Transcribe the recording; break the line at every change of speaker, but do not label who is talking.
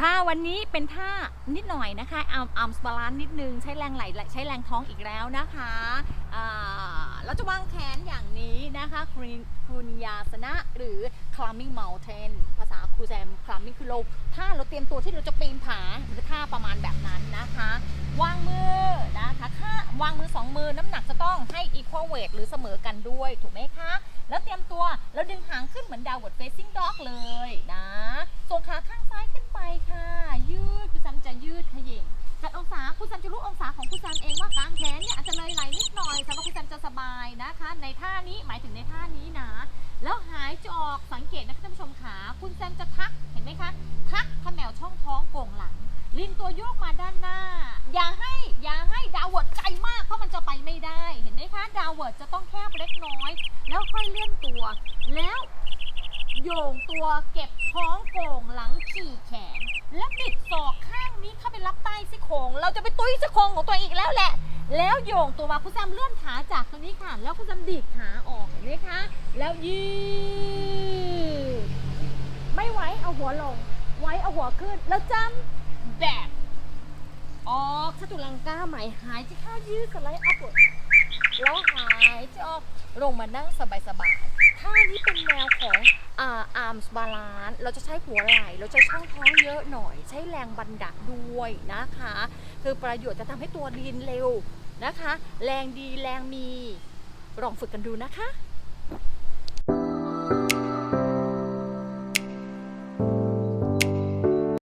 ค่ะวันนี้เป็นท่านิดหน่อยนะคะอาร์มอาร์มสบาลานนิดนึง ใช้แรงไหลใช้แรงท้องอีกแล้วนะคะเราจะวางแขนอย่างนี้นะคะครูครูนิยาสนะหรือ climbing mountain ภาษาครูแซม climbing คือเราถ้าเราเตรียมตัวที่เราจะปีนผาหรือท่าประมาณแบบนั้นนะคะ วางมือนะคะถ้าวางมือสองมือน้ำหนักจะต้องให้ equal weight หรือเสมอกันด้วยถูกไหมคะ แล้วเตรียมตัวแล้วดึงหางขึ้นเหมือน downward facing dog เลยนะส่งขาข้างซ้ายขึ้นไปค่ะ ยืดคุณซัมจะยืดขยิงจัดองศา คุณซัมจะรู้องศาของคุณซัมเองว่ากางแขนเนี่ยอาจจะเลยไหลนิดหน่อยสำหรับคุณซัมจะสบายนะคะ ในท่านี้หมายถึงในท่านี้นะ แล้วหายจอกสังเกตนะคะท่านผู้ชมขาคุณแซมจะทักเห็นไหมคะทักขมแมวช่องท้องโก่งหลังลิ้นตัวโยกมาด้านหน้า อย่าให้อย่าให้ดาวเวิร์ดไกลมากเพราะมันจะไปไม่ได้เห็นไหมคะดาวเวิร์ดจะต้องแคบเล็กน้อย แล้วค่อยเลื่อนตัว แล้วโยงตัวเก็บท้องโก่งหลังขี่แขน แล้วบิดศอกข้างนี้เข้าไปรับใต้ซี่ โครงเราจะไปตุ้ยซี่โคงของตัวเองอีกแล้วแหละ แล้วโยงตัวมาคุณแซมเลื่อนขาจากตรงนี้ค่ะ แล้วคุณแซมดีดขาออกเห็นไหมคะ แล้วยืดไม่ไหวเอาหัวลง ไว้เอาหัวขึ้น แล้วจำแบบออกสตุลังกาใหม่หายใจเข้ายืดสไลด์อัพวแล้วหายใจออกลงมานั่งสบายๆท่านี้เป็นแนวของ อ่าร์มบาลานเราจะใช้หัวไหล่เราจะช่องท้องเยอะหน่อย ใช้แรงบันดาด้วยนะคะ คือประโยชน์จะทำให้ตัวดีนเร็วนะคะ แรงดีแรงมีลองฝึกกันดูนะคะ